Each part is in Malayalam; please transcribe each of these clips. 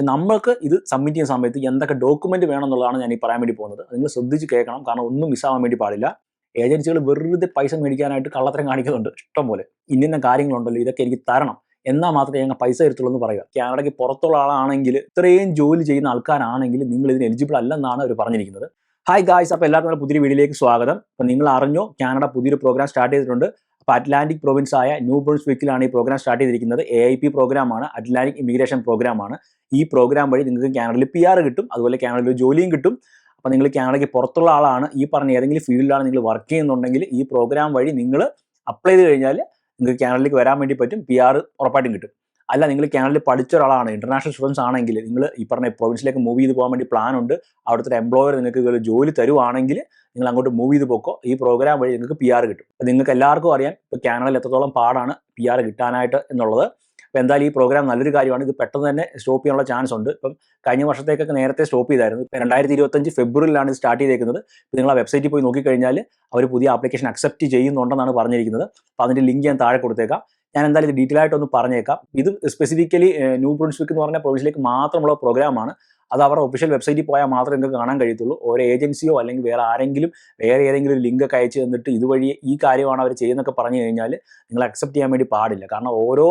പക്ഷെ നമ്മൾക്ക് ഇത് സബ്മിറ്റ് ചെയ്യുന്ന സമയത്ത് എന്തൊക്കെ ഡോക്യുമെന്റ് വേണം എന്നുള്ളതാണ് ഞാൻ ഈ പറയാൻ വേണ്ടി പോകുന്നത്. നിങ്ങൾ ശ്രദ്ധിച്ച് കേൾക്കണം. കാരണം ഒന്നും മിസ്സാവാൻ വേണ്ടി പാടില്ല. ഏജൻസികൾ വെറുതെ പൈസ മേടിക്കാനായിട്ട് കള്ളത്തരം കാണിക്കുന്നുണ്ട്. ഇഷ്ടം പോലെ. ഇന്ന കാര്യങ്ങളുണ്ടല്ലോ. ഇതൊക്കെ എനിക്ക് തരണം. എന്നാൽ മാത്രമേ ഞങ്ങൾ പൈസ തരത്തുള്ളൂ എന്ന് പറയുക. കാനഡയ്ക്ക് പുറത്തുള്ള ആളാണെങ്കിൽ ഇത്രയും ജോലി ചെയ്യുന്ന ആൾക്കാരാണെങ്കിൽ നിങ്ങൾ ഇതിന് എലിജിബിൾ അല്ലെന്നാണ് അവർ പറഞ്ഞിരിക്കുന്നത്. ഹായ് ഗായ്സ് അപ്പോൾ എല്ലാവർക്കും പുതിയ വീഡിയോയിലേക്ക് സ്വാഗതം. അപ്പോൾ നിങ്ങൾ അറിഞ്ഞോ? കാനഡ പുതിയൊരു പ്രോഗ്രാം സ്റ്റാർട്ട് ചെയ്തിട്ടുണ്ട്. അപ്പോൾ അറ്റ്ലാന്റിക് പ്രൊവിൻസ് ആയ ന്യൂ ബ്രൺസ്വിക്കിലാണ് ഈ പ്രോഗ്രാം സ്റ്റാർട്ട് ചെയ്തിരിക്കുന്നത്. എ ഐ പി പ്രോഗ്രാമാണ് അറ്റ്ലാന്റിക് ഇമിഗ്രേഷൻ പ്രോഗ്രാമാണ് ഈ പ്രോഗ്രാം വഴി നിങ്ങൾക്ക് കാനഡയിൽ പി ആർ കിട്ടും അതുപോലെ കാനഡയിൽ ഒരു ജോലിയും കിട്ടും. അപ്പോൾ നിങ്ങൾ കാനഡയ്ക്ക് പുറത്തുള്ള ആളാണ് ഈ പറഞ്ഞ ഏതെങ്കിലും ഫീൽഡിലാണ് നിങ്ങൾ വർക്ക് ചെയ്യുന്നുണ്ടെങ്കിൽ ഈ പ്രോഗ്രാം വഴി നിങ്ങൾ അപ്ലൈ ചെയ്ത് കഴിഞ്ഞാൽ നിങ്ങൾക്ക് കാനഡയിലേക്ക് വരാൻ വേണ്ടി പറ്റും പി ആർ ഉറപ്പായിട്ടും കിട്ടും. അല്ല നിങ്ങൾ കാനഡയിൽ പഠിച്ച ഒരാളാണ്. ഇന്റർനാഷണൽ സ്റ്റുഡൻസ് ആണെങ്കിൽ നിങ്ങൾ ഈ പറഞ്ഞ പ്രൊവിൻസിലേക്ക് മൂവ് ചെയ്ത് പോകാൻ വേണ്ടി പ്ലാൻ ഉണ്ട്. അവിടുത്തെ എംപ്ലോയർ നിങ്ങൾക്ക് ജോലി തരുവാണെങ്കിൽ നിങ്ങൾ അങ്ങോട്ട് മൂവ് ചെയ്ത് പോക്കോ. ഈ പ്രോഗ്രാം വഴി നിങ്ങൾക്ക് പി കിട്ടും. അപ്പോൾ നിങ്ങൾക്ക് എല്ലാവർക്കും അറിയാം ഇപ്പോൾ കാനഡയിൽ എത്രത്തോളം പാടാണ് പി കിട്ടാനായിട്ട് എന്നുള്ളത്. അപ്പോൾ എന്തായാലും ഈ പ്രോഗ്രാം നല്ലൊരു കാര്യമാണ്. ഇത് പെട്ടെന്ന് തന്നെ സ്റ്റോപ്പ് ചെയ്യാനുള്ള ചാൻസ് ഉണ്ട്. ഇപ്പം കഴിഞ്ഞ വർഷത്തേക്കൊക്കെ നേരത്തെ സ്റ്റോപ്പ് ചെയ്തായിരുന്നു. ഇപ്പം രണ്ടായിരത്തി ഇരുപത്തഞ്ച് ഫെബ്രുവരിയിലാണ് ഇത് സ്റ്റാർട്ട് ചെയ്തേക്കുന്നത്. നിങ്ങൾ ആ വെബ്സൈറ്റിൽ പോയി നോക്കിക്കഴിഞ്ഞാൽ അവർ പുതിയ ആപ്ലിക്കേഷൻ അക്സെപ്റ്റ് ചെയ്യുന്നുണ്ടെന്നാണ് പറഞ്ഞിരിക്കുന്നത്. അപ്പോൾ അതിന്റെ ലിങ്ക് ഞാൻ താഴെ കൊടുത്തേക്കാം. ഞാൻ എന്തായാലും ഇത് ഡീറ്റെയിൽ ആയിട്ടൊന്ന് പറഞ്ഞേക്കാം. ഇത് സ്പെസിഫിക്കലി ന്യൂ ബ്രൂൺസ്വിക്ക് എന്ന് പറഞ്ഞ പ്രൊവിൻസിലേക്ക് മാത്രമുള്ള പ്രോഗ്രാമാണ് അത് അവരുടെ ഒഫീഷ്യൽ വെബ്സൈറ്റിൽ പോയാൽ മാത്രമേ നിങ്ങൾക്ക് കാണാൻ കഴിയത്തുള്ളൂ. ഓരോ ഏജൻസിയോ അല്ലെങ്കിൽ വേറെ ആരെങ്കിലും വേറെ ഏതെങ്കിലും ഒരു ലിങ്ക് ഒക്കെ അയച്ചു തന്നിട്ട് ഇതുവഴി ഈ കാര്യമാണ് അവർ ചെയ്യുന്നൊക്കെ പറഞ്ഞു കഴിഞ്ഞാൽ നിങ്ങൾ അക്സെപ്റ്റ് ചെയ്യാൻ വേണ്ടി പാടില്ല. കാരണം ഓരോ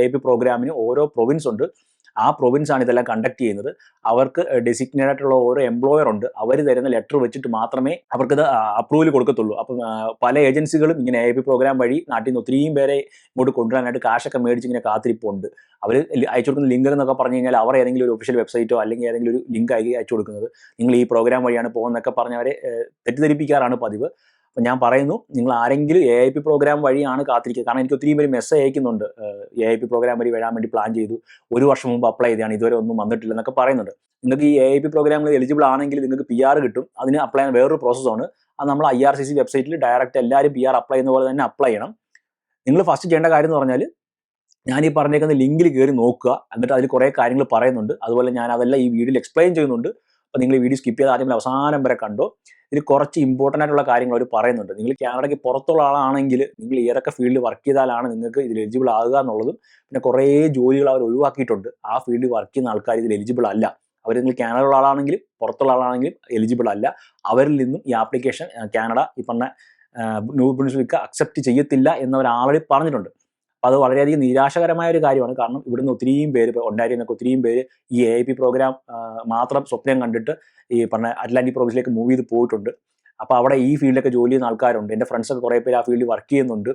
എ പി പ്രോഗ്രാമിനും ഓരോ പ്രൊവിൻസ് ഉണ്ട്. ആ പ്രൊവിൻസ് ആണ് ഇതെല്ലാം കണ്ടക്ട് ചെയ്യുന്നത്. അവർക്ക് ഡെസിഗ്നേറ്റ് ആയിട്ടുള്ള ഓരോ എംപ്ലോയർ ഉണ്ട്. അവർ തരുന്ന ലെറ്റർ വെച്ചിട്ട് മാത്രമേ അവർക്കത് അപ്രൂവൽ കൊടുക്കത്തുള്ളൂ. അപ്പം പല ഏജൻസികളും ഇങ്ങനെ എ പി പ്രോഗ്രാം വഴി നാട്ടിൽ നിന്ന് ഒത്തിരിയും പേരെ ഇങ്ങോട്ട് കൊണ്ടുവരാനായിട്ട് കാശൊക്കെ മേടിച്ച് ഇങ്ങനെ കാത്തിരിപ്പുണ്ട്. അവർ അയച്ചു കൊടുക്കുന്ന ലിങ്ക് എന്നൊക്കെ പറഞ്ഞു കഴിഞ്ഞാൽ അവർ ഏതെങ്കിലും ഒരു ഒഫീഷ്യൽ വെബ്സൈറ്റോ അല്ലെങ്കിൽ ഏതെങ്കിലും ഒരു ലിങ്ക് അയച്ചു കൊടുക്കുന്നത്. നിങ്ങൾ ഈ പ്രോഗ്രാം വഴിയാണ് പോകുന്നതൊക്കെ പറഞ്ഞ് അവരെ തെറ്റിദ്ധരിപ്പിക്കാറാണ് പതിവ്. അപ്പം ഞാൻ പറയുന്നു നിങ്ങൾ ആരെങ്കിലും എ ഐ പി പ്രോഗ്രാം വഴിയാണ് കാത്തിരിക്കുക. കാരണം എനിക്ക് ഒത്തിരി പേര് മെസ്സേജ് അയക്കുന്നുണ്ട്. എ ഐ പി പ്രോഗ്രാം വഴി വരാൻ വേണ്ടി പ്ലാൻ ചെയ്തു. ഒരു വർഷം മുമ്പ് അപ്ലൈ ചെയ്താണ് ഇതുവരെ ഒന്നും വന്നിട്ടില്ല എന്നൊക്കെ പറയുന്നുണ്ട്. നിങ്ങൾക്ക് ഈ എ ഐ പി പ്രോഗ്രാമിൽ എലിജിബിൾ ആണെങ്കിൽ നിങ്ങൾക്ക് പി ആർ കിട്ടും. അതിന് അപ്ലൈ ചെയ്യാൻ വേറൊരു പ്രോസസ്സാണ് അത് നമ്മൾ ഐ ആർ സി സി വെബ്സൈറ്റിൽ ഡയറക്റ്റ് എല്ലാവരും പി ആർ അപ്ലൈ ചെയ്യുന്ന പോലെ തന്നെ അപ്ലൈ ചെയ്യണം. നിങ്ങൾ ഫസ്റ്റ് ചെയ്യേണ്ട കാര്യം എന്ന് പറഞ്ഞാൽ ഞാൻ ഈ പറഞ്ഞേക്കുന്ന ലിങ്കിൽ കയറി നോക്കുക. എന്നിട്ട് അതിൽ കുറേ കാര്യങ്ങൾ പറയുന്നുണ്ട്. അതുപോലെ ഞാൻ അതെല്ലാം ഈ വീഡിയോയിൽ എക്സ്പ്ലെയിൻ ചെയ്യുന്നുണ്ട്. അപ്പോൾ നിങ്ങൾ ഈ വീഡിയോ സ്കിപ്പ് ചെയ്ത് ആദ്യം അവസാനം വരെ കണ്ടോ. ഇതിൽ കുറച്ച് ഇമ്പോർട്ടന്റ് ആയിട്ടുള്ള കാര്യങ്ങൾ അവർ പറയുന്നുണ്ട്. നിങ്ങൾ കാനഡയ്ക്ക് പുറത്തുള്ള ആളാണെങ്കിൽ നിങ്ങൾ ഏതൊക്കെ ഫീൽഡിൽ വർക്ക് ചെയ്താലാണ് നിങ്ങൾക്ക് ഇതിൽ എലിജിബിൾ ആകുക എന്നുള്ളതും പിന്നെ കുറേ ജോലികൾ അവർ ഒഴിവാക്കിയിട്ടുണ്ട്. ആ ഫീൽഡിൽ വർക്ക് ചെയ്യുന്ന ആൾക്കാർ ഇതിൽ എലിജിബിൾ അല്ല. അവർ നിങ്ങൾ കാനഡയുള്ള ആളാണെങ്കിലും പുറത്തുള്ള ആളാണെങ്കിലും എലിജിബിൾ അല്ല. അവരിൽ നിന്നും ഈ ആപ്ലിക്കേഷൻ കാനഡ ഈ പറഞ്ഞ ന്യൂ ബ്രിൻസ്വിക്ക് അക്സെപ്റ്റ് ചെയ്യത്തില്ല എന്നവർ ആൾ പറഞ്ഞിട്ടുണ്ട്. അത് വളരെയധികം നിരാശകരമായ ഒരു കാര്യമാണ്. കാരണം ഇവിടുന്ന് ഒത്തിരിയും പേര് ഇപ്പോൾ എന്നൊക്കെ ഒത്തിരിയും പേര് ഈ എ പി പ്രോഗ്രാം മാത്രം സ്വപ്നം കണ്ടിട്ട് ഈ പറഞ്ഞ അറ്റ്ലാന്റിക് പ്രൊവിൻസിലേക്ക് മൂവ് ചെയ്ത് പോയിട്ടുണ്ട്. അപ്പോൾ അവിടെ ഈ ഫീൽഡിലൊക്കെ ജോലി ചെയ്യുന്ന ആൾക്കാരുണ്ട്. എന്റെ ഫ്രണ്ട്സൊക്കെ കുറേ പേര് ആ ഫീൽഡിൽ വർക്ക് ചെയ്യുന്നുണ്ട്.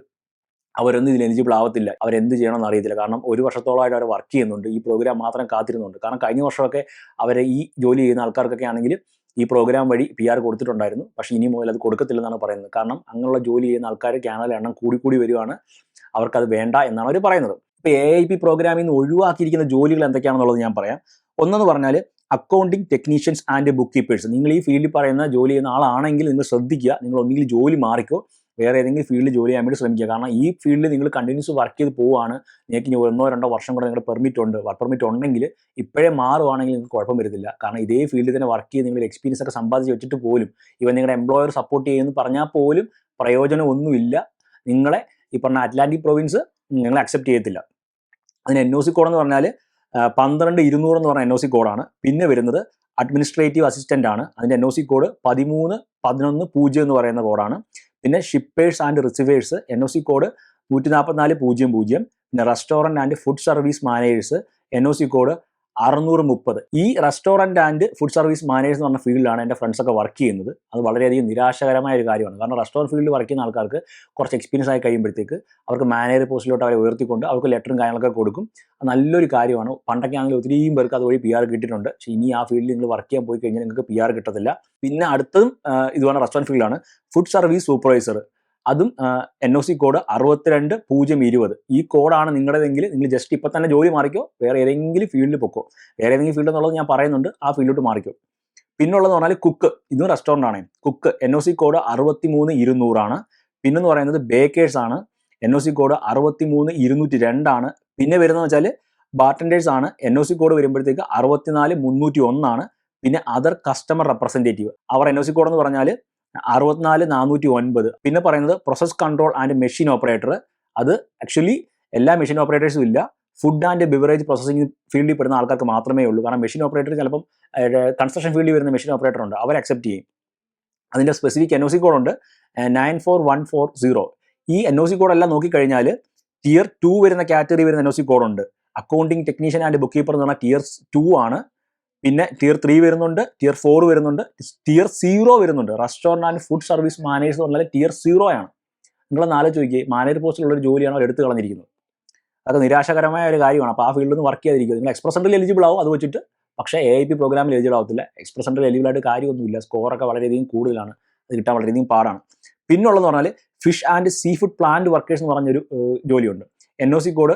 അവരൊന്നും ഇതിൽ എലിജിബിൾ ആവത്തില്ല. അവരെന്ത് ചെയ്യണമെന്ന് അറിയത്തില്ല. കാരണം ഒരു വർഷത്തോളമായിട്ട് അവർ വർക്ക് ചെയ്യുന്നുണ്ട്. ഈ പ്രോഗ്രാം മാത്രം കാത്തിരുന്നുണ്ട്. കാരണം കഴിഞ്ഞ വർഷമൊക്കെ അവരെ ഈ ജോലി ചെയ്യുന്ന ആൾക്കാർക്കൊക്കെ ആണെങ്കിൽ ഈ പ്രോഗ്രാം വഴി പി ആർ കൊടുത്തിട്ടുണ്ടായിരുന്നു. പക്ഷേ ഇനി മുതൽ അത് കൊടുക്കത്തില്ലെന്നാണ് പറയുന്നത്. കാരണം അങ്ങനെയുള്ള ജോലി ചെയ്യുന്ന ആൾക്കാർ കാനഡയിൽ എണ്ണം കൂടി വരികയാണ് അവർക്കത് വേണ്ട എന്നാണ് അവർ പറയുന്നത്. ഇപ്പോൾ എ ഐ പി പ്രോഗ്രാമിൽ നിന്ന് ഒഴിവാക്കിയിരിക്കുന്ന ജോലികൾ എന്തൊക്കെയാണെന്നുള്ളത് ഞാൻ പറയാം. ഒന്നെന്ന് പറഞ്ഞാൽ accounting technicians and bookkeepers നിങ്ങൾ ഈ ഫീൽഡിൽ പറയുന്ന ജോലി ചെയ്യുന്ന ആളാണെങ്കിൽ നിങ്ങൾ ശ്രദ്ധിക്കുക. നിങ്ങൾ ഒന്നുകിൽ ജോലി മാറിക്കോ വേറെ ഏതെങ്കിലും ഫീൽഡിൽ ജോലി ചെയ്യാൻ വേണ്ടി ശ്രമിക്കുക. കാരണം ഈ ഫീൽഡിൽ നിങ്ങൾ കണ്ടിന്യൂസ് വർക്ക് ചെയ്ത് പോവുകയാണ്. നിങ്ങൾക്ക് ഇനി ഒന്നോ രണ്ടോ വർഷം കൂടെ നിങ്ങളുടെ പെർമിറ്റ് ഉണ്ട്. വർക്ക് പെർമിറ്റ് ഉണ്ടെങ്കിൽ ഇപ്പോഴേ മാറുവാണെങ്കിൽ നിങ്ങൾക്ക് കുഴപ്പം വരുന്നില്ല കാരണം ഇതേ ഫീൽഡിൽ തന്നെ വർക്ക് ചെയ്ത് നിങ്ങൾ എക്സ്പീരിയൻസ് ഒക്കെ സമ്പാദിച്ച് വെച്ചിട്ട് പോലും ഇവ നിങ്ങളുടെ എംപ്ലോയർ സപ്പോർട്ട് ചെയ്യുമെന്ന് പറഞ്ഞാൽ പോലും പ്രയോജനമൊന്നുമില്ല. നിങ്ങളെ ഈ പറഞ്ഞ അറ്റ്ലാന്റിക് പ്രൊവിൻസ് ഞങ്ങൾ അക്സെപ്റ്റ് ചെയ്യത്തില്ല. അതിന് എൻ ഒ സി കോഡ് എന്ന് പറഞ്ഞാൽ പന്ത്രണ്ട് ഇരുന്നൂറ് എന്ന് പറഞ്ഞ എൻ ഒ സി കോഡാണ് പിന്നെ വരുന്നത് അഡ്മിനിസ്ട്രേറ്റീവ് അസിസ്റ്റന്റ് ആണ്. അതിന്റെ എൻ ഒ സി കോഡ് പതിമൂന്ന് പതിനൊന്ന് പൂജ്യം എന്ന് പറയുന്ന കോഡാണ് പിന്നെ shippers and receivers N O C code നൂറ്റി നാൽപ്പത്തിനാല് പൂജ്യം പൂജ്യം. പിന്നെ restaurant and food service managers N O C code അറുന്നൂറ് മുപ്പത് ഈ restaurant and food service manage എന്ന് പറഞ്ഞ ഫീൽഡിലാണ് എന്റെ ഫ്രണ്ട്സ് ഒക്കെ വർക്ക് ചെയ്യുന്നത്. അത് വളരെയധികം നിരാശകരമായ ഒരു കാര്യമാണ്. കാരണം റെസ്റ്റോറന്റ് ഫീൽഡിൽ വർക്ക് ചെയ്യുന്ന ആൾക്കാർക്ക് കുറച്ച് എക്സ്പീരിയൻസ് ആയി കഴിയുമ്പോഴത്തേക്ക് അവർക്ക് മാനേജർ പോസ്റ്റിലോട്ട് അവരെ ഉയർത്തിക്കൊണ്ട് അവർക്ക് ലെറ്ററും കാര്യങ്ങളൊക്കെ കൊടുക്കും. അത് നല്ലൊരു കാര്യമാണ്. പണ്ടൊക്കെ ആണെങ്കിൽ ഒത്തിരിയും പേർക്ക് അതുവഴി പി ആർ കിട്ടിയിട്ടുണ്ട്. പക്ഷേ ഇനി ആ ഫീൽഡിൽ നിങ്ങൾ വർക്ക് ചെയ്യാൻ പോയി കഴിഞ്ഞാൽ നിങ്ങൾക്ക് പി ആർ കിട്ടത്തില്ല. പിന്നെ അടുത്തതും ഇതുപോലെ റെസ്റ്റോറന്റ് ഫീൽഡാണ് ഫുഡ് സർവീസ് സൂപ്പർവൈസർ അതും എൻ ഒ സി കോഡ് അറുപത്തിരണ്ട് പൂജ്യം ഇരുപത്. ഈ കോഡാണ് നിങ്ങളുടെതെങ്കിൽ നിങ്ങൾ ജസ്റ്റ് ഇപ്പം തന്നെ ജോലി മാറിക്കോ വേറെ ഏതെങ്കിലും ഫീൽഡിൽ പൊക്കോ. വേറെ ഏതെങ്കിലും ഫീൽഡ് എന്നുള്ളത് ഞാൻ പറയുന്നുണ്ട് ആ ഫീൽഡിലോട്ട് മാറിക്കോ. പിന്നുള്ളതെന്ന് പറഞ്ഞാൽ കുക്ക് ഇതും റെസ്റ്റോറന്റ് ആണ്. Cook N O C code അറുപത്തി മൂന്ന് ഇരുന്നൂറാണ്. പിന്നെന്ന് പറയുന്നത് ബേക്കേഴ്സ് ആണ്. എൻ ഒ സി കോഡ് അറുപത്തി മൂന്ന് ഇരുന്നൂറ്റി രണ്ടാണ് പിന്നെ വരുന്നത് വെച്ചാൽ ബാർട്ടൻഡേഴ്സ് ആണ്. എൻ ഒ സി കോഡ് വരുമ്പോഴത്തേക്ക് അറുപത്തിനാല് മുന്നൂറ്റി ഒന്നാണ് പിന്നെ അതർ കസ്റ്റമർ റെപ്രസെന്റേറ്റീവ് അവർ എൻ ഒ സി കോഡ് എന്ന് പറഞ്ഞാൽ അറുപത്തിനാല് നാനൂറ്റി ഒൻപത്. പിന്നെ പറയുന്നത് process control and machine operator അത് ആക്ച്വലി എല്ലാ മെഷീൻ ഓപ്പറേറ്റേഴ്സും ഇല്ല. ഫുഡ് ആൻഡ് ബിവറേജ് പ്രോസസ്സിംഗ് ഫീൽഡിൽ പെടുന്ന ആൾക്കാർക്ക് മാത്രമേ ഉള്ളൂ. കാരണം മെഷീൻ ഓപ്പറേറ്റർ ചിലപ്പം കൺസ്ട്രക്ഷൻ ഫീൽഡിൽ വരുന്ന മെഷീൻ ഓപ്പറേറ്റർ ഉണ്ട്. അവർ അക്സെപ്റ്റ് ചെയ്യും. അതിന്റെ specific N O C കോഡുണ്ട് nine four one four zero ഈ എൻ ഒ സി കോഡെല്ലാം നോക്കിക്കഴിഞ്ഞാൽ ടിയർ ടു വരുന്ന കാറ്റഗറി വരുന്ന എൻ ഒ സി കോഡുണ്ട് accounting technician and bookkeeper എന്ന് പറഞ്ഞാൽ ടിയർ ടു ആണ്. പിന്നെ ടിയർ ത്രീ വരുന്നുണ്ട് ടിയർ ഫോർ വരുന്നുണ്ട് ടിയർ സീറോ വരുന്നുണ്ട്. Restaurant and food service manager എന്ന് പറഞ്ഞാൽ ടിയർ സീറോ ആണ്. നിങ്ങളൊന്ന് ചോദിക്കുക മാനേജർ പോസ്റ്റിലുള്ള ഒരു ജോലിയാണ് അവർ എടുത്തു കളഞ്ഞിരിക്കുന്നത്. അതൊക്കെ നിരാശകരമായ ഒരു കാര്യമാണ്. അപ്പോൾ ആ ഫീൽഡിൽ നിന്ന് വർക്ക് ചെയ്യാതിരിക്കുക. നിങ്ങൾ എക്സ്പ്രസ് എലിജിബിൾ ആവും അത് വെച്ചിട്ട്. പക്ഷേ എ ഐ പി പ്രോഗ്രാമിൽ എലിജിബിൾ ആവത്തില്ല. എക്സ്പ്രസ് എലിജിബിൾ ആയിട്ട് കാര്യമൊന്നുമില്ല. സ്കോറൊക്കെ വളരെയധികം കൂടുതലാണ്. അത് കിട്ടാൻ വളരെയധികം പാടാണ്. പിന്നുള്ളതെന്ന് പറഞ്ഞാൽ fish and seafood plant workers എന്ന് പറഞ്ഞൊരു ജോലിയുണ്ട്. എൻ ഒ സി കോഡ്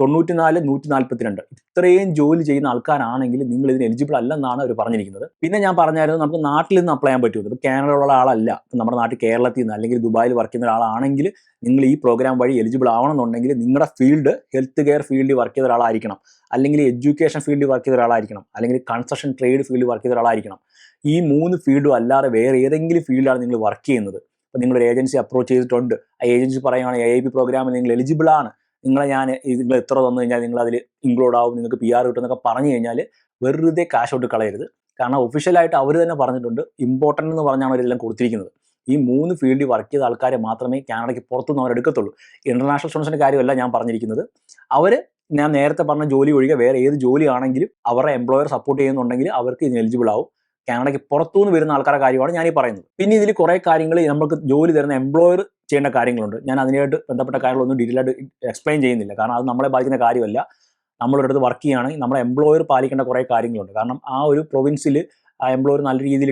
തൊണ്ണൂറ്റിനാല് നൂറ്റി നാൽപ്പത്തിരണ്ട് ഇത്രയും ജോലി ചെയ്യുന്ന ആൾക്കാരാണെങ്കിൽ നിങ്ങൾ ഇതിന് എലിജിബിൾ അല്ലെന്നാണ് അവർ പറഞ്ഞിരിക്കുന്നത്. പിന്നെ ഞാൻ പറഞ്ഞായിരുന്നു നമുക്ക് നാട്ടിൽ നിന്ന് അപ്ലൈ ചെയ്യാൻ പറ്റുമോ ഇപ്പോൾ കാനഡയിലുള്ള ആളല്ല. നമ്മുടെ നാട്ടിൽ കേരളത്തിൽ നിന്ന് അല്ലെങ്കിൽ ദുബായിൽ വർക്ക് ചെയ്യുന്ന ഒരാളാണെങ്കിൽ നിങ്ങൾ ഈ പ്രോഗ്രാം വഴി എലിജിബിൾ ആവണമെന്നുണ്ടെങ്കിൽ നിങ്ങളുടെ ഫീൽഡ് ഹെൽത്ത് കെയർ ഫീൽഡിൽ വർക്ക് ചെയ്ത ഒരാളായിരിക്കണം. അല്ലെങ്കിൽ എഡ്യൂക്കേഷൻ ഫീൽഡിൽ വർക്ക് ചെയ്ത ഒരാളായിരിക്കണം. അല്ലെങ്കിൽ കൺസ്ട്രക്ഷൻ ട്രേഡ് ഫീൽഡിൽ വർക്ക് ചെയ്ത ഒരാളായിരിക്കണം. ഈ മൂന്ന് ഫീൽഡും അല്ലാതെ വേറെ ഏതെങ്കിലും ഫീൽഡാണ് നിങ്ങൾ വർക്ക് ചെയ്യുന്നത്. അപ്പോൾ നിങ്ങളൊരു ഏജൻസി അപ്രോച്ച് ചെയ്തിട്ടുണ്ട്. ആ ഏജൻസി പറയുകയാണ് എ ഐ പി പ്രോഗ്രാമിൽ നിങ്ങൾ എലിജിബിൾ ആണ്. നിങ്ങളെ ഞാൻ നിങ്ങൾ എത്ര തന്നു കഴിഞ്ഞാൽ നിങ്ങൾ അതിൽ ഇൻക്ലൂഡ് ആവും നിങ്ങൾക്ക് പി ആർ കിട്ടുമെന്നൊക്കെ പറഞ്ഞു കഴിഞ്ഞാൽ വെറുതെ കാശ് ഔട്ട് കളയരുത്. കാരണം ഒഫീഷ്യലായിട്ട് അവർ തന്നെ പറഞ്ഞിട്ടുണ്ട് ഇമ്പോർട്ടന്റ് എന്ന് പറഞ്ഞാണ് അവരെല്ലാം കൊടുത്തിരിക്കുന്നത്. ഈ മൂന്ന് ഫീൽഡിൽ വർക്ക് ചെയ്ത ആൾക്കാരെ മാത്രമേ കാനഡയ്ക്ക് പുറത്തുനിന്ന് അവരെടുക്കത്തുള്ളൂ ഇന്റർനാഷണൽ സ്റ്റുഡൻസിന്റെ കാര്യമല്ല ഞാൻ പറഞ്ഞിരിക്കുന്നത്. അവർ ഞാൻ നേരത്തെ പറഞ്ഞ ജോലി ഒഴികെ വേറെ ഏത് ജോലിയാണെങ്കിലും അവരുടെ എംപ്ലോയർ സപ്പോർട്ട് ചെയ്യുന്നുണ്ടെങ്കിൽ അവർക്ക് ഇതിന് എലിജിബിൾ ആവും. കാനഡയ്ക്ക് പുറത്തുനിന്ന് വരുന്ന ആൾക്കാരുടെ കാര്യമാണ് ഞാൻ ഈ പറയുന്നത്. പിന്നെ ഇതിൽ കുറേ കാര്യങ്ങൾ നമുക്ക് ജോലി തരുന്ന എംപ്ലോയർ ചെയ്യേണ്ട കാര്യങ്ങളുണ്ട്. ഞാൻ അതിനായിട്ട് ബന്ധപ്പെട്ട കാര്യങ്ങളൊന്നും ഡീറ്റെയിൽ ആയിട്ട് എക്സ്പ്ലെയിൻ ചെയ്യുന്നില്ല. കാരണം അത് നമ്മളെ ബാധിക്കുന്ന കാര്യമല്ല. നമ്മളൊരിടത്ത് വർക്ക് ചെയ്യുകയാണെങ്കിൽ നമ്മുടെ എംപ്ലോയർ പാലിക്കേണ്ട കുറേ കാര്യങ്ങളുണ്ട്. കാരണം ആ ഒരു പ്രൊവിൻസിൽ ആ എംപ്ലോയർ നല്ല രീതിയിൽ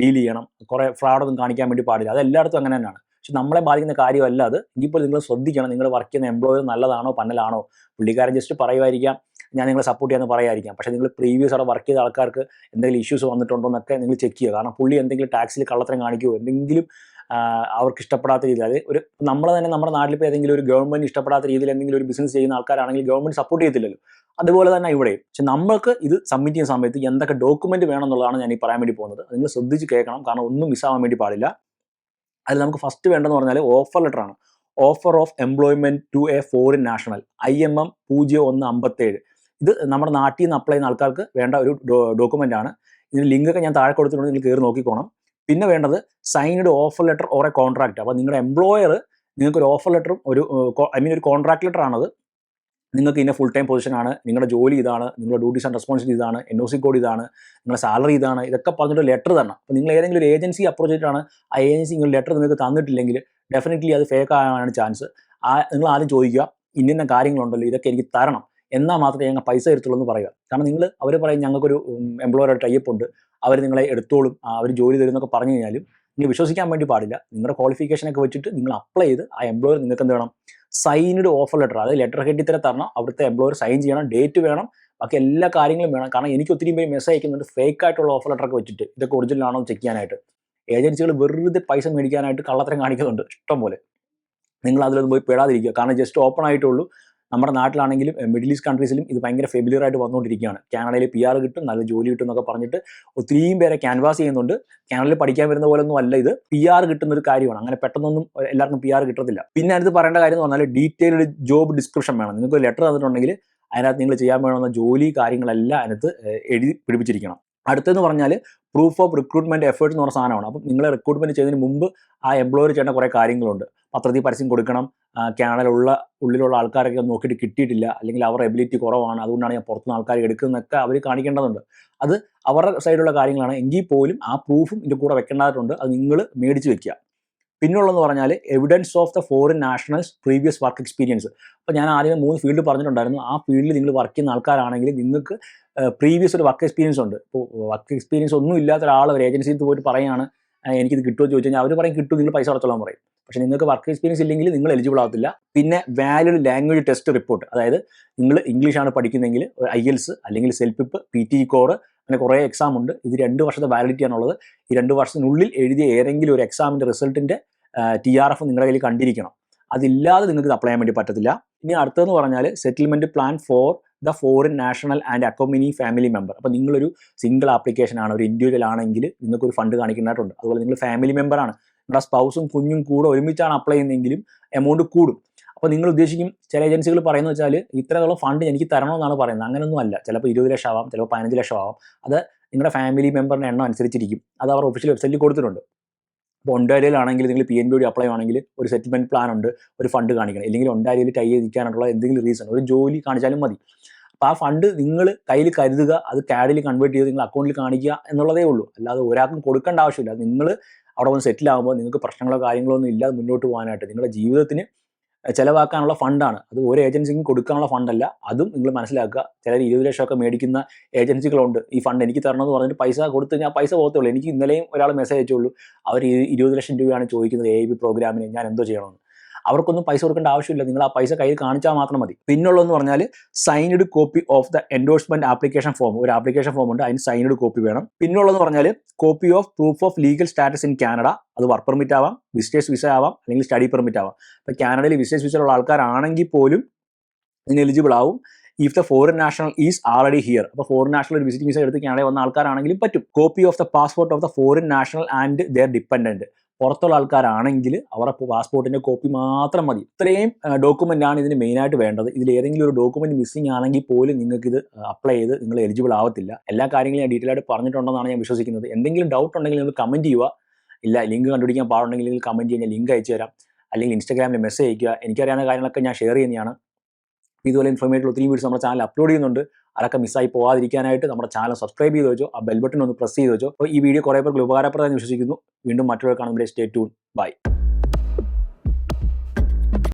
ഡീൽ ചെയ്യണം. കുറേ ഫ്രോഡൊന്നും കാണിക്കാൻ വേണ്ടി പാടില്ല. അത് എല്ലായിടത്തും അങ്ങനെ തന്നെയാണ്. പക്ഷെ നമ്മളെ ബാധിക്കുന്ന കാര്യമല്ല അത്. ഇനിയിപ്പോൾ നിങ്ങൾ ശ്രദ്ധിക്കണം. നിങ്ങൾ വർക്ക് ചെയ്യുന്ന എംപ്ലോയർ നല്ലതാണോ പന്നലാണോ? പുള്ളിക്കാരൻ ജസ്റ്റ് പറയുമായിരിക്കാം. ഞാൻ നിങ്ങളെ സപ്പോർട്ട് ചെയ്യാമെന്ന് പറയായിരിക്കാം പക്ഷേ നിങ്ങൾ പ്രീവിയസ് അവിടെ വർക്ക് ചെയ്ത ആൾക്കാർക്ക് എന്തെങ്കിലും ഇഷ്യൂസ് വന്നിട്ടുണ്ടോ എന്നൊക്കെ നിങ്ങൾ ചെക്ക് ചെയ്യുക. കാരണം പുള്ളി എന്തെങ്കിലും ടാക്സിൽ കള്ളത്തരം കാണിക്കുമോ എന്തെങ്കിലും അവർക്ക് ഇഷ്ടപ്പെടാത്ത രീതിയിൽ. അത് ഒരു നമ്മൾ തന്നെ നമ്മുടെ നാട്ടിൽ ഇപ്പോൾ ഏതെങ്കിലും ഒരു ഗവൺമെന്റ് ഇഷ്ടപ്പെടാത്ത രീതിയിൽ എന്തെങ്കിലും ഒരു ബിസിനസ് ചെയ്യുന്ന ആൾക്കാരാണെങ്കിൽ ഗവൺമെന്റ് സപ്പോർട്ട് ചെയ്യത്തില്ലല്ലോ. അതുപോലെ തന്നെ ഇവിടെ പക്ഷെ നമ്മൾക്ക് ഇത് സബ്മിറ്റ് ചെയ്യുന്ന സമയത്ത് എന്തൊക്കെ ഡോക്യുമെന്റ് വേണം എന്നുള്ളതാണ് ഞാൻ ഈ പറയാൻ വേണ്ടി പോകുന്നത്. നിങ്ങൾ ശ്രദ്ധിച്ച് കേൾക്കണം. കാരണം ഒന്നും മിസ്സാവാൻ വേണ്ടി പാടില്ല. അതിൽ നമുക്ക് ഫസ്റ്റ് വേണ്ടതെന്ന് പറഞ്ഞാൽ ഓഫർ ലെറ്റർ ആണ്. Offer of employment to a foreign national I M M പൂജ്യം ഒന്ന് അമ്പത്തേഴ് ഇത് നമ്മുടെ നാട്ടിൽ നിന്ന് അപ്ലൈ ചെയ്യുന്ന ആൾക്കാർക്ക് വേണ്ട ഒരു ഡോക്യുമെന്റ് ആണ്. ഇതിന് ലിങ്ക് ഒക്കെ ഞാൻ താഴെ കൊടുത്തിട്ടുണ്ട്. നിങ്ങൾ കയറി നോക്കിക്കോണം. പിന്നെ വേണ്ടത് signed offer letter or a contract അപ്പോൾ നിങ്ങളുടെ എംപ്ലോയർ നിങ്ങൾക്ക് ഒരു ഓഫർ ലെറ്ററും ഒരു ഐ മീൻ ഒരു കോൺട്രാക്ട് ലെറ്റർ ആണത്. നിങ്ങൾക്ക് ഇന്ന ഫുൾ ടൈം പൊസിഷനാണ് നിങ്ങളുടെ ജോലി ഇതാണ് നിങ്ങളുടെ ഡ്യൂട്ടീസ് ആൻഡ് റെസ്പോൺസിബിലിറ്റി ഇതാണ് എൻ ഒ സി കോഡ് ഇതാണ് നിങ്ങളുടെ സാലറി ഇതാണ് ഇതൊക്കെ പറഞ്ഞിട്ട് ലെറ്റർ തരണം. അപ്പോൾ നിങ്ങൾ ഏതെങ്കിലും ഒരു ഏജൻസി അപ്രോച്ച് ചെയ്തിട്ടാണ് ആ ഏജൻസി നിങ്ങൾ ലെറ്റർ നിങ്ങൾക്ക് തന്നിട്ടില്ലെങ്കിൽ ഡെഫിനറ്റ്ലി അത് ഫേക്ക് ആകാനാണ് ചാൻസ് ആ നിങ്ങൾ ആദ്യം ചോദിക്കുക ഇന്ന കാര്യങ്ങളുണ്ടല്ലോ ഇതൊക്കെ എനിക്ക് തരണം. എന്നാൽ മാത്രമേ ഞങ്ങൾ പൈസ തരത്തുള്ളൂ എന്ന് പറയുക. കാരണം നിങ്ങൾ അവർ പറയും ഞങ്ങൾക്കൊരു എംപ്ലോയർ ടൈപ്പ് ഉണ്ട്. അവർ നിങ്ങളെ എടുത്തോളും. അവർ ജോലി തരും എന്നൊക്കെ പറഞ്ഞു കഴിഞ്ഞാലും നിങ്ങൾ വിശ്വസിക്കാൻ വേണ്ടി പാടില്ല. നിങ്ങളുടെ ക്വാളിഫിക്കേഷനൊക്കെ വെച്ചിട്ട് നിങ്ങൾ അപ്ലൈ ചെയ്ത് ആ എംപ്ലോയർ നിങ്ങൾക്ക് എന്ത് വേണം? സൈൻഡ് ഓഫർ ലെറ്റർ അതായത് ലെറ്റർ ഹെഡിൽ തന്നെ തരണം. അവിടുത്തെ എംപ്ലോയർ സൈൻ ചെയ്യണം. ഡേറ്റ് വേണം. ബാക്കി എല്ലാ കാര്യങ്ങളും വേണം. കാരണം എനിക്ക് ഒത്തിരി പേര് മെസ്സേജ് അയക്കുന്നുണ്ട്. ഫേക്ക് ആയിട്ടുള്ള ഓഫർ ലെറ്റർ ഒക്കെ വെച്ചിട്ട്. ഇതൊക്കെ ഒറിജിനൽ ആണോ ചെക്ക് ചെയ്യാനായിട്ട്. ഏജൻസികൾ വെറുതെ പൈസ മേടിക്കാനായിട്ട് കള്ളത്തരം കാണിക്കുന്നുണ്ട്. ഇഷ്ടം പോലെ നിങ്ങൾ അതിലൊന്നും പോയി പെടാതിരിക്കുക. കാരണം ജസ്റ്റ് ഓപ്പൺ ആയിട്ടുള്ളൂ നമ്മുടെ നാട്ടിലാണെങ്കിലും മിഡിൽ ഈസ്റ്റ് കൺട്രീസിലും ഇത് ഭയങ്കര ഫെബിലിയർ ആയിട്ട് വന്നുകൊണ്ടിരിക്കുകയാണ്. കാനഡയിൽ പി ആർ കിട്ടും നല്ല ജോലി കിട്ടും എന്നൊക്കെ പറഞ്ഞിട്ട് ഒത്തിരിയും പേരെ ക്യാൻവാസ് ചെയ്യുന്നുണ്ട്. കാനഡയിൽ പഠിക്കാൻ വരുന്ന പോലെ ഒന്നും അല്ല ഇത്. പി ആർ കിട്ടുന്ന ഒരു കാര്യമാണ്. അങ്ങനെ പെട്ടെന്നൊന്നും എല്ലാവർക്കും പി ആർ കിട്ടത്തില്ല. പിന്നെ അതിനകത്ത് പറയേണ്ട കാര്യം എന്ന് പറഞ്ഞാൽ ഡീറ്റെയിൽഡ് ജോബ് ഡിസ്ക്രിപ്ഷൻ വേണം. നിങ്ങൾക്ക് ലെറ്റർ തന്നിട്ടുണ്ടെങ്കിൽ അതിനകത്ത് നിങ്ങൾ ചെയ്യാൻ വേണമെന്ന ജോലി കാര്യങ്ങളെല്ലാം അതിനകത്ത് എഴുതി പിടിപ്പിച്ചിരിക്കണം. അടുത്തെന്ന് പറഞ്ഞാൽ പ്രൂഫ് ഓഫ് റിക്രൂട്ട്മെന്റ് എഫേർട്സ് എന്ന് പറഞ്ഞ സാധനമാണ്. അപ്പം നിങ്ങൾ റിക്രൂട്ട്മെന്റ് ചെയ്യുന്നതിന് മുമ്പ് ആ എംപ്ലോയർ ചെയ്യേണ്ട കുറേ കാര്യങ്ങളുണ്ട്. പത്രത്തിൽ പരസ്യം കൊടുക്കണം. ആ, ഉള്ളിലുള്ള ആൾക്കാരൊക്കെ നോക്കിയിട്ട് കിട്ടിയിട്ടില്ല. അല്ലെങ്കിൽ അവരുടെ എബിലിറ്റി കുറവാണ്. അതുകൊണ്ടാണ് ഞാൻ പുറത്തുനിന്ന് ആൾക്കാർ എടുക്കുന്നതൊക്കെ അവർ കാണിക്കേണ്ടതുണ്ട്. അത് അവരുടെ സൈഡിലുള്ള കാര്യങ്ങളാണ്. എങ്കിൽ പോലും ആ പ്രൂഫും ഇതിന്റെ കൂടെ വെക്കേണ്ടതായിട്ടുണ്ട്. അത് നിങ്ങൾ മേടിച്ച് വെക്കുക. പിന്നുള്ളതെന്ന് പറഞ്ഞാൽ evidence of the foreign nationals previous work experience അപ്പോൾ ഞാൻ ആദ്യം മൂന്ന് ഫീൽഡ് പറഞ്ഞിട്ടുണ്ടായിരുന്നു. ആ ഫീൽഡിൽ നിങ്ങൾ വർക്ക് ചെയ്യുന്ന ആൾക്കാരാണെങ്കിൽ നിങ്ങൾക്ക് പ്രീവിയസ് ഒരു വർക്ക് എക്സ്പീരിയൻസ് ഉണ്ട്. ഇപ്പോൾ വർക്ക് എക്സ്പീരിയൻസ് ഒന്നും ഇല്ലാത്ത ഒരാൾ ഒരു ഏജൻസിയിൽ പോയിട്ട് പറയുകയാണ്. "ആ, എനിക്കിത് കിട്ടുമോ ചോദിച്ചു കഴിഞ്ഞാൽ അവർ പറയും കിട്ടും നിങ്ങൾ പൈസ അടച്ചോളാൻ പറയും. പക്ഷേ നിങ്ങൾക്ക് വർക്ക് എക്സ്പീരിയൻസ് ഇല്ലെങ്കിൽ നിങ്ങൾ എലിജിബിൾ ആവത്തില്ല. പിന്നെ വാലിഡ് ലാംഗ്വേജ് ടെസ്റ്റ് റിപ്പോർട്ട് അതായത് നിങ്ങൾ ഇംഗ്ലീഷാണ് പഠിക്കുന്നതെങ്കിൽ ഐ എൽസ് അല്ലെങ്കിൽ സെൽഫിപ്പ് പി ടി കോർ അങ്ങനെ കുറേ എക്സാം ഉണ്ട്. ഇത് രണ്ട് വർഷത്തെ വാലിഡിറ്റി ആണുള്ളത് ഈ രണ്ട് വർഷത്തിനുള്ളിൽ എഴുതിയ ഏതെങ്കിലും ഒരു എക്സാമിന്റെ റിസൾട്ടിന്റെ ടി ആർ എഫ് നിങ്ങളുടെ കയ്യിൽ കണ്ടിരിക്കണം. അതില്ലാതെ നിങ്ങൾക്ക് അപ്ലൈ ചെയ്യാൻ വേണ്ടി പറ്റത്തില്ല. ഇനി അടുത്തതെന്ന് പറഞ്ഞാൽ settlement plan for the foreign national and അക്കോമിനി family member. അപ്പോൾ നിങ്ങളൊരു സിംഗിൾ ആപ്ലിക്കേഷൻ ആണ് ഒരു ഇൻഡിവിജ്വൽ ആണെങ്കിൽ നിങ്ങൾക്ക് ഒരു ഫണ്ട് കാണിക്കേണ്ടതായിട്ടുണ്ട് അതുപോലെ നിങ്ങൾ ഫാമിലി ആണ്. നിങ്ങളുടെ സ്പൗസും കുഞ്ഞും കൂടെ ഒരുമിച്ചാണ് അപ്ലൈ ചെയ്യുന്നതെങ്കിലും എമൗണ്ട് കൂടും. അപ്പോൾ നിങ്ങൾ ഉദ്ദേശിക്കും ചില ഏജൻസികൾ പറയുന്നത് വെച്ചാൽ ഇത്രത്തോളം ഫണ്ട് എനിക്ക് തരണമെന്നാണ് പറയുന്നത്. അങ്ങനെയൊന്നും അല്ല. ചിലപ്പോൾ ഇരുപത് ലക്ഷം ആവാം ചിലപ്പോൾ പതിനഞ്ച് ലക്ഷം ആവാം. അത് നിങ്ങളുടെ ഫാമിലി മെമ്പറിന്റെ എണ്ണം അനുസരിച്ചിരിക്കും. അത് അവർ ഒഫീഷ്യൽ വെബ്സൈറ്റിൽ കൊടുത്തിട്ടുണ്ട്. ഇപ്പോൾ ഒണ്ടാരിയയിലാണെങ്കിൽ നിങ്ങൾ P N B D apply ആണെങ്കിൽ ഒരു സെറ്റിൽമെന്റ് പ്ലാൻ ഉണ്ട് ഒരു ഫണ്ട് കാണിക്കണം. ഇല്ലെങ്കിൽ ഒണ്ടാരിയയിൽ ടൈ ഇരിക്കാനുള്ള എന്തെങ്കിലും റീസൺ ഒരു ജോലി കാണിച്ചാലും മതി. അപ്പോൾ ആ ഫണ്ട് നിങ്ങൾ കയ്യിൽ കരുതുക അത് കാഡിൽ കൺവേർട്ട് ചെയ്ത് നിങ്ങൾ അക്കൗണ്ടിൽ കാണിക്കുക എന്നുള്ളതേ ഉള്ളൂ. അല്ലാതെ ഒരാൾക്കും കൊടുക്കേണ്ട ആവശ്യമില്ല. നിങ്ങൾ അവിടെ വന്ന് സെറ്റിൽ ആകുമ്പോൾ നിങ്ങൾക്ക് പ്രശ്നങ്ങളോ കാര്യങ്ങളോ ഒന്നും ഇല്ലാതെ മുന്നോട്ട് പോകാനായിട്ട്. നിങ്ങളുടെ ജീവിതത്തിന് ചിലവാക്കാനുള്ള ഫണ്ടാണ്. അത് ഒരു ഏജൻസിക്കും കൊടുക്കാനുള്ള ഫണ്ടല്ല. അതും നിങ്ങൾ മനസ്സിലാക്കുക. ചിലർ ഇരുപത് ലക്ഷമൊക്കെ മേടിക്കുന്ന ഏജൻസികളുണ്ട്. ഈ ഫണ്ട് എനിക്ക് തരണം എന്ന് പറഞ്ഞിട്ട് പൈസ കൊടുത്ത് ഞാൻ പൈസ പോകത്തുള്ളൂ എനിക്ക് ഇന്നലെയും ഒരാൾ മെസ്സേജ് അയച്ചുള്ളൂ. അവർ ഇരുപത് ലക്ഷം രൂപയാണ് ചോദിക്കുന്നത് എ ബി പ്രോഗ്രാമിന് ഞാൻ എന്തോ ചെയ്യണമെന്ന്. അവർക്കൊന്നും പൈസ കൊടുക്കേണ്ട ആവശ്യമില്ല. നിങ്ങൾ ആ പൈസ കയ്യിൽ കാണിച്ചാൽ മാത്രം മതി. പിന്നുള്ളതെന്ന് പറഞ്ഞാൽ signed copy of the endorsement application form ഒരു ആപ്ലിക്കേഷൻ ഫോം ഉണ്ട്. അതിന് സൈൻഡ് കോപ്പി വേണം. പിന്നുള്ളതെന്ന് പറഞ്ഞാൽ copy of proof of legal status in Canada അത് വർക്ക് പെർമിറ്റ് ആവാം വിസിറ്റേഴ്സ് വിസ ആവാം അല്ലെങ്കിൽ സ്റ്റഡി പെർമിറ്റ് ആവാം. അപ്പോൾ കാനഡയിൽ വിസിറ്റേഴ്സ് വിസ ഉള്ള ആൾക്കാരാണെങ്കിൽ പോലും ഇതിന് എലിജിബിൾ ആവും. If the foreign national is already here അപ്പോൾ ഫോറിൻ നാഷണൽ ഒരു വിസിറ്റിംഗ് വിസ എടുത്ത് കാനഡ വന്ന ആൾക്കാരാണെങ്കിലും പറ്റും. Copy of the passport of the foreign national and their dependent പുറത്തുള്ള ആൾക്കാരാണെങ്കിൽ അവരുടെ പാസ്പോർട്ടിന്റെ കോപ്പി മാത്രം മതി. ഇത്രയും ഡോക്യുമെന്റ് ആണ് ഇതിന് മെയിനായിട്ട് വേണ്ടത്. ഇതിൽ ഏതെങ്കിലും ഒരു ഡോക്യുമെന്റ് മിസ്സിംഗ് ആണെങ്കിൽ പോലും നിങ്ങൾക്ക് ഇത് അപ്ലൈ ചെയ്ത് നിങ്ങൾ എലിജിബിൾ ആവത്തില്ല. എല്ലാ കാര്യങ്ങളും ഞാൻ ഡീറ്റെയിൽ ആയിട്ട് പറഞ്ഞിട്ടുണ്ടെന്നാണ് ഞാൻ വിശ്വസിക്കുന്നത്. എന്തെങ്കിലും ഡൗട്ട് ഉണ്ടെങ്കിൽ നിങ്ങൾ കമന്റ് ചെയ്യുക. ഇല്ല ലിങ്ക് കണ്ടുപിടിക്കാൻ പാടുണ്ടെങ്കിൽ നിങ്ങൾ കമന്റ് ചെയ്യാൻ ലിങ്ക് അയച്ചു തരാം. അല്ലെങ്കിൽ ഇൻസ്റ്റാഗ്രാമിൽ മെസ്സേജ് അയക്കുക. എനിക്കറിയാവുന്ന കാര്യങ്ങളൊക്കെ ഞാൻ ഷെയർ ചെയ്യുന്നതാണ്. ഇതുപോലെ ഇൻഫോർമേറ്റീവ് ഒത്തിരി വീഡിയോസ് നമ്മുടെ ചാനൽ അപ്ലോഡ് ചെയ്യുന്നുണ്ട്. അതൊക്കെ മിസ്സായി പോകാതിരിക്കാനായിട്ട് നമ്മുടെ ചാനൽ സബ്സ്ക്രൈബ് ചെയ്ത് വെച്ചോ ആ ബെൽ ബട്ടൺ ഒന്ന് പ്രസ് ചെയ്ത് വെച്ചോ. അപ്പോൾ ഈ വീഡിയോ കുറേ പേർക്ക് ഉപകാരപ്രദമായി വിശ്വസിക്കുന്നു. വീണ്ടും മറ്റൊരു കാണുമ്പോൾ സ്റ്റേ ട്യൂൺ ബൈ